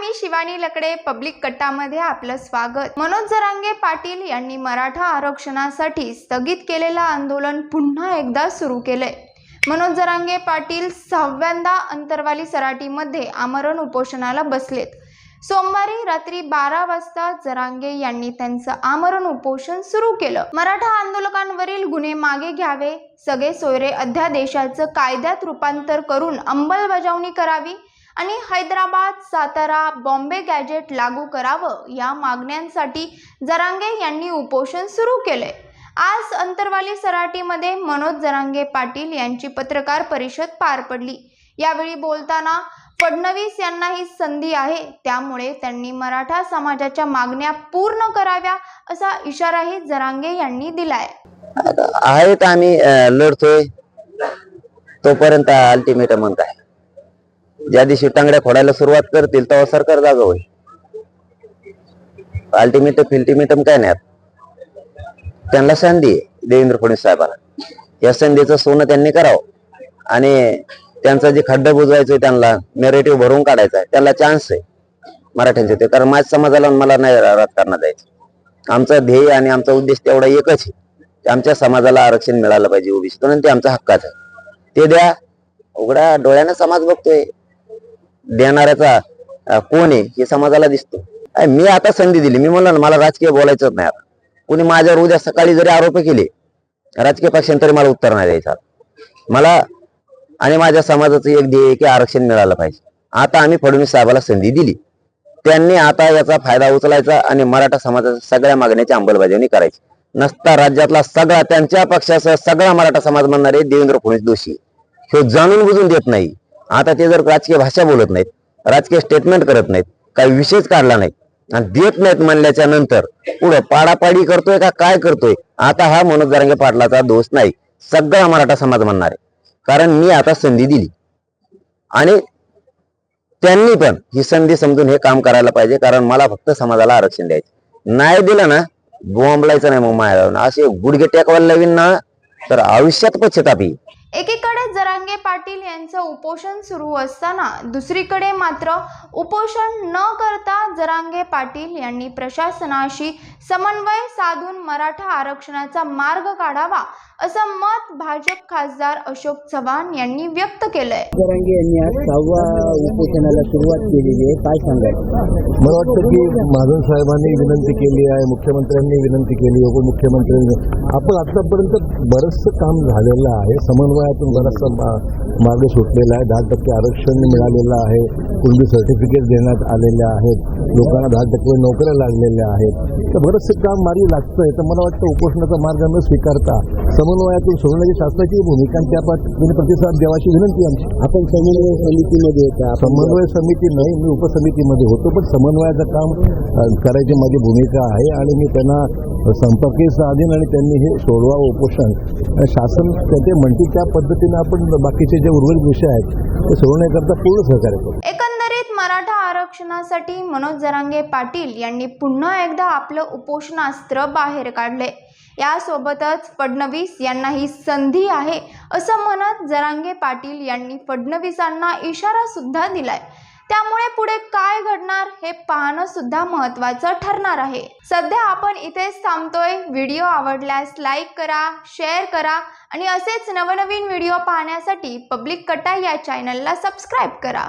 मी शिवानी लकडे public कट्टामध्ये आपलं स्वागत. मनोज जरांगे पाटील यांनी मराठा आरक्षणासाठी स्थगित केलेलं आंदोलन पुन्हा एकदा सुरू केलंय. मनोज जरांगे पाटील सहाव्यांदा अंतरवाली सराटीमध्ये आमरण उपोषणाला बसलेत. सोमवारी रात्री बारा वाजता जरांगे यांनी त्यांचं आमरण उपोषण सुरू केलं. मराठा आंदोलकांवरील गुन्हे मागे घ्यावे सगळे सोयरे अध्यादेशाचं कायद्यात रूपांतर करून अंमलबजावणी करावी आणि हैदराबाद सातारा बॉम्बे गॅजेट लागू करावं या मागण्यांसाठी जरांगे यांनी उपोषण सुरू केलंय. आज अंतरवाली सराटीमध्ये मनोज जरांगे पाटील यांची पत्रकार परिषद पार पडली. यावेळी बोलताना फडणवीस यांना ही संधी आहे त्यामुळे त्यांनी मराठा समाजाच्या मागण्या पूर्ण कराव्या असा इशाराही जरांगे यांनी दिलाय. आहेत आम्ही लढतोय. तोपर्यंत अल्टिमेटम म्हणत आहे. ज्या दिवशी टांगड्या फोडायला सुरुवात करतील तेव्हा सरकार जागा होईल. अल्टिमेटम फिल्टिमेटम काय नाही त्यांना संधी आहे देवेंद्र फडणवीस साहेबांना. या संधीचं सोनं त्यांनी करावं. आणि त्यांचा जे खड्डा बुजवायचंय त्यांना नेरेटिव्ह भरून काढायचा आहे त्याला चान्स आहे. मराठ्यांचे ते. कारण माझ्या समाजाला मला नाही राजकारणात जायचं आमचं ध्येय आणि आमचा उद्देश तेवढा एकच आहे. की आमच्या समाजाला आरक्षण मिळालं पाहिजे ओबीसीतून आणि ते आमचा हक्काच आहे. ते द्या. उघड्या डोळ्यानं समाज बघतोय. देणाऱ्याचा कोण आहे हे समाजाला दिसतो. मी आता संधी दिली. मी म्हणलं ना मला राजकीय बोलायचंच नाही आता. कोणी माझ्यावर उद्या सकाळी जरी आरोप केले राजकीय पक्षांनी तरी मला उत्तर नाही द्यायचं मला आणि माझ्या समाजाचं एक ध्येय की आरक्षण मिळालं पाहिजे. आता आम्ही फडणवीस साहेबाला संधी दिली. त्यांनी आता याचा फायदा उचलायचा आणि मराठा समाजाच्या सगळ्या मागण्याची अंमलबजावणी करायची. नसता राज्यातला सगळा त्यांच्या पक्षाचा सगळा मराठा समाज म्हणणारे देवेंद्र फडणवीस दोषी हे जाणून बुजून देत नाही. आता ते जर राजकीय भाषा बोलत नाहीत राजकीय स्टेटमेंट करत नाहीत काही विषयच काढला नाही आणि देत नाहीत म्हणल्याच्या नंतर पुढं पाडापाडी करतोय का काय करतोय? आता हा मनोज जरांगे पाटलाचा दोष नाही. सगळा मराठा समाज म्हणणार आहे. कारण मी आता संधी दिली. आणि त्यांनी पण ही संधी समजून हे काम करायला पाहिजे कारण मला फक्त समाजाला आरक्षण द्यायचं नाही दिलं ना बोंबलायचं नाही मग माया असे गुडघे टेकवायला लावीन ना तर आयुष्यात पश्चाताप येईल. जरांगे पाटील यांचं उपोषण सुरू असताना दुसरीकडे मात्र उपोषण न करता जरांगे पाटील यांनी प्रशासनाशी समन्वय साधून मराठा आरक्षणाचा मार्ग काढावा असं मत भाजप खासदार अशोक चव्हाण यांनी व्यक्त केलंय. जरांगे यांनी आज सहावा उपोषणाला सुरुवात केलेली आहे. काय सांगाल? मला वाटतं की महाजन साहेबांनी विनंती केली आहे मुख्यमंत्र्यांनी विनंती केली उपमुख्यमंत्र्यांनी. आपण आतापर्यंत बरंचसं काम झालेलं आहे. समन्वयातून बराचसा मा- मार्ग सुटलेला आहे. दहा टक्के आरक्षण मिळालेलं आहे. कुणबी सर्टिफिकेट देण्यात आलेले आहेत. लोकांना दहा टक्के नोकऱ्या लागलेल्या आहेत. तर बरंचसं काम मार्गी लागतंय. तर मला वाटतं उपोषणाचा मार्ग न स्वीकारता समन्वयातून सोडण्याची शासनाची भूमिका आणि त्या पद्धतीने प्रतिसाद द्यावाची विनंती आमची. आपण समन्वय समितीमध्ये होता आपण समन्वय समिती नाही मी उपसमितीमध्ये होतो पण समन्वयाचं काम करायची माझी भूमिका आहे आणि मी त्यांना संपर्कही साधीन आणि त्यांनी हे सोडवा उपोषण. शासन ते म्हणतील त्या पद्धतीने आपण बाकीचे जे उर्वरित विषय आहेत ते सोडवण्याकरता पूर्ण सहकार्य करू. एकंदरीत मराठा आरक्षणासाठी मनोज जरांगे पाटील यांनी पुन्हा एकदा आपलं उपोषणास्त्र बाहेर काढले. यासोबतच फडणवीस यांना ही संधी आहे असं म्हणत जरांगे पाटील यांनी फडणवीसांना इशारा सुद्धा दिलाय. त्यामुळे पुढे काय घडणार हे पाहणं सुद्धा महत्त्वाचं ठरणार आहे. सध्या आपण इथेच थांबतोय. व्हिडिओ आवडल्यास लाईक करा शेअर करा आणि असेच नवनवीन व्हिडिओ पाहण्यासाठी पब्लिक कटा या चॅनलला सबस्क्राईब करा.